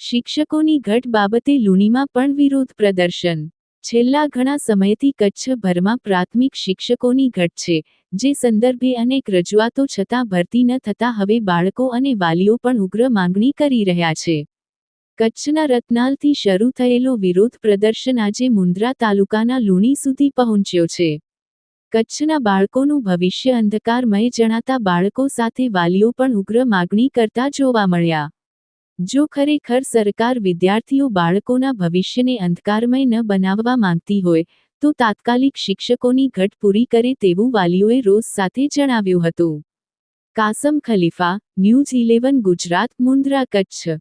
શિક્ષકોની ઘટ બાબતે લુણીમાં પણ વિરોધ પ્રદર્શન. છેલ્લા ઘણા સમયથી કચ્છભરમાં પ્રાથમિક શિક્ષકોની ઘટ છે, જે સંદર્ભે અનેક રજૂઆતો છતાં ભરતી ન થતાં હવે બાળકો અને વાલીઓ પણ ઉગ્ર માંગણી કરી રહ્યા છે. કચ્છના રતનાલથી શરૂ થયેલો વિરોધ પ્રદર્શન આજે મુન્દ્રા તાલુકાના લુણી સુધી પહોંચ્યો છે. કચ્છના બાળકોનું ભવિષ્ય અંધકારમય જણાતા બાળકો સાથે વાલીઓ પણ ઉગ્ર માગણી કરતા જોવા મળ્યા. જો ખરેખર સરકાર વિદ્યાર્થીઓ બાળકોના ભવિષ્યને અંધકારમય ન બનાવવા માંગતી હોય, તો તાત્કાલિક શિક્ષકોની ઘટ પૂરી કરે તેવું વાલીઓએ રોજ સાથે જણાવ્યું હતું. Kasam Khalifa, news eleven Gujarat Mundra Kutch.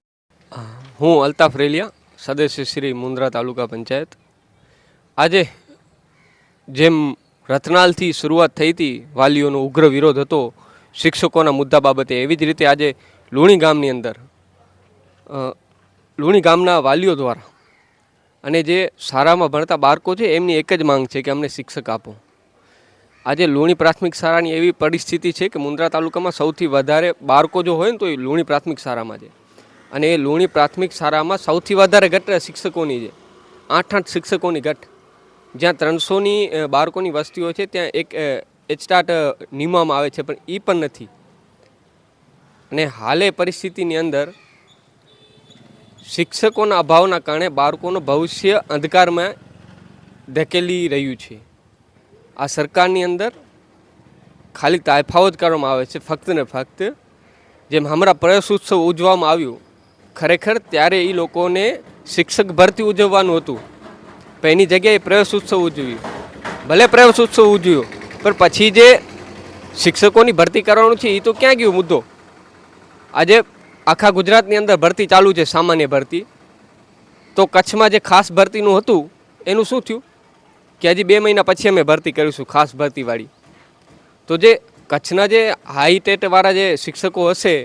હું અલ્તાફ રેલિયા, સદસ્ય શ્રી મુન્દ્રા તાલુકા પંચાયત. આજે જેમ રતનાલથી શરૂઆત થઈ હતી, વાલીઓનો ઉગ્ર વિરોધ હતો, શિક્ષકોના મુદ્દા બાબતે એવી જ રીતે આજે લુણી ગામની અંદર લુણી ગામના વાલીઓ દ્વારા અને જે શાળામાં ભણતા બાળકો છે, એમની એક જ માંગ છે કે અમને શિક્ષક આપો. આજે લુણી પ્રાથમિક શાળાની એવી પરિસ્થિતિ છે કે મુન્દ્રા તાલુકામાં સૌથી વધારે બાળકો જો હોય ને તો એ લુણી પ્રાથમિક શાળામાં છે. અને એ લુણી પ્રાથમિક શાળામાં સૌથી વધારે ઘટ શિક્ષકોની છે. આઠ આઠ શિક્ષકોની ઘટ. જ્યાં ત્રણસોની બાળકોની વસ્તીઓ છે, ત્યાં એક એચટાટ નિમવામાં આવે છે, પણ એ પણ નથી. અને હાલે પરિસ્થિતિની અંદર શિક્ષકોના અભાવના કારણે બાળકોનું ભવિષ્ય અંધકારમાં ધકેલી રહ્યું છે. આ સરકારની અંદર ખાલી તાયફાઓ કરવામાં આવે છે, ફક્ત ને ફક્ત. જેમ હમણાં પ્રયાસ ઉત્સવ ઉજવવામાં આવ્યું ખરેખર ત્યારે એ લોકોને શિક્ષક ભરતી ઉજવવાનું હતું. પણ એની જગ્યાએ પ્રવેશ ઉત્સવ ઉજવ્યું. ભલે પ્રવેશ ઉત્સવ ઉજવ્યો, પણ પછી જે શિક્ષકોની ભરતી કરવાનું છે એ તો ક્યાં ગયો મુદ્દો? આજે આખા ગુજરાતની અંદર ભરતી ચાલુ છે, સામાન્ય ભરતી. તો કચ્છમાં જે ખાસ ભરતીનું હતું, એનું શું થયું? કે હજી બે મહિના પછી અમે ભરતી કરીશું, ખાસ ભરતીવાળી. તો જે કચ્છના જે હાઈટેટવાળા જે શિક્ષકો હશે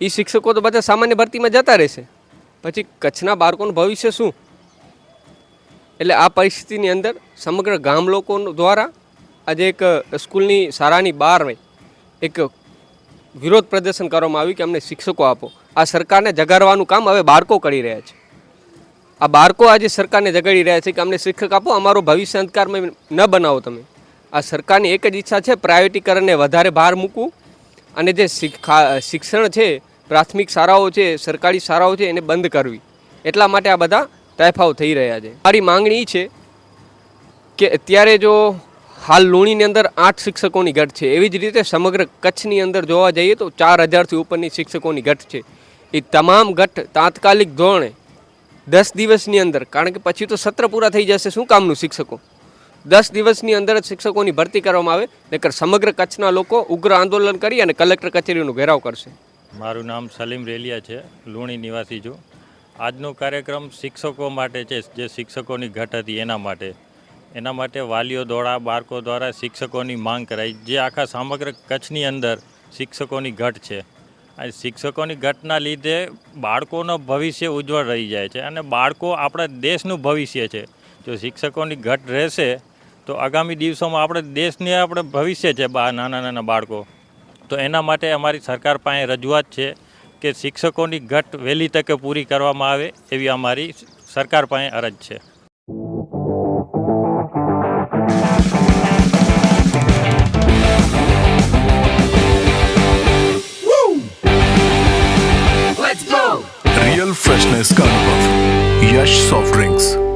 એ શિક્ષકો તો બધા સામાન્ય ભરતીમાં જતા રહેશે. પછી કચ્છના બાળકોનું ભવિષ્ય શું? એટલે આ પરિસ્થિતિની અંદર સમગ્ર ગામ લોકો દ્વારા આજે એક સ્કૂલની શાળાની બહાર એક વિરોધ પ્રદર્શન કરવામાં આવ્યું કે અમને શિક્ષકો આપો. આ સરકારને જગાડવાનું કામ હવે બાળકો કરી રહ્યા છે. આ બાળકો આજે સરકારને જગાડી રહ્યા છે કે અમને શિક્ષક આપો, અમારો ભવિષ્ય અંધકારમાં ન બનાવો તમે. આ સરકારની એક જ ઈચ્છા છે પ્રાઇવેટીકરણને વધારે ભાર મૂકવું. અને જે શિક્ષા- શિક્ષણ છે પ્રાથમિક શાળાઓ છે, સરકારી શાળાઓ છે, એને બંધ કરવી. એટલા માટે આ બધા તાયફાઓ થઈ રહ્યા છે. મારી માંગણી એ છે કે અત્યારે જો હાલ લુણીની અંદર આઠ શિક્ષકોની ઘટ છે, એવી જ રીતે સમગ્ર કચ્છની અંદર જોવા જઈએ તો ચાર હજારથી ઉપરની શિક્ષકોની ઘટ છે. એ તમામ ઘટ તાત્કાલિક ધોરણે દસ દિવસની અંદર, કારણ કે પછી તો સત્ર પૂરા થઈ જશે, શું કામનું શિક્ષકો? દસ દિવસની અંદર જ શિક્ષકોની ભરતી કરવામાં આવે, નકર સમગ્ર કચ્છના લોકો ઉગ્ર આંદોલન કરી અને કલેક્ટર કચેરીનો ઘેરાવ કરશે. મારું નામ સલીમ રેલિયા છે, લુણી નિવાસી છું. આજનો કાર્યક્રમ શિક્ષકો માટે છે, જે શિક્ષકોની ઘટ હતી એના માટે. એના માટે વાલીઓ દ્વારા, બાળકો દ્વારા શિક્ષકોની માંગ કરાઈ, જે આખા સમગ્ર કચ્છની અંદર શિક્ષકોની ઘટ છે. અને શિક્ષકોની ઘટના લીધે બાળકોનું ભવિષ્ય ઉજ્જવળ રહી જાય છે અને બાળકો આપણા દેશનું ભવિષ્ય છે. જો શિક્ષકોની ઘટ રહેશે, તો આગામી દિવસોમાં આપણે દેશને આપણે ભવિષ્ય છે બા, નાના નાના બાળકો. તો એના માટે અમારી સરકાર પાસે રજૂઆત છે કે શિક્ષકોની ઘટ વહેલી તકે પૂરી કરવામાં આવે એવી અમારી સરકાર પાસે અરજ છે रियल फ्रेशनेस का अनुभव यश सॉफ्ट ड्रिंक्स